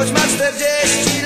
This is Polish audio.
choć ma 40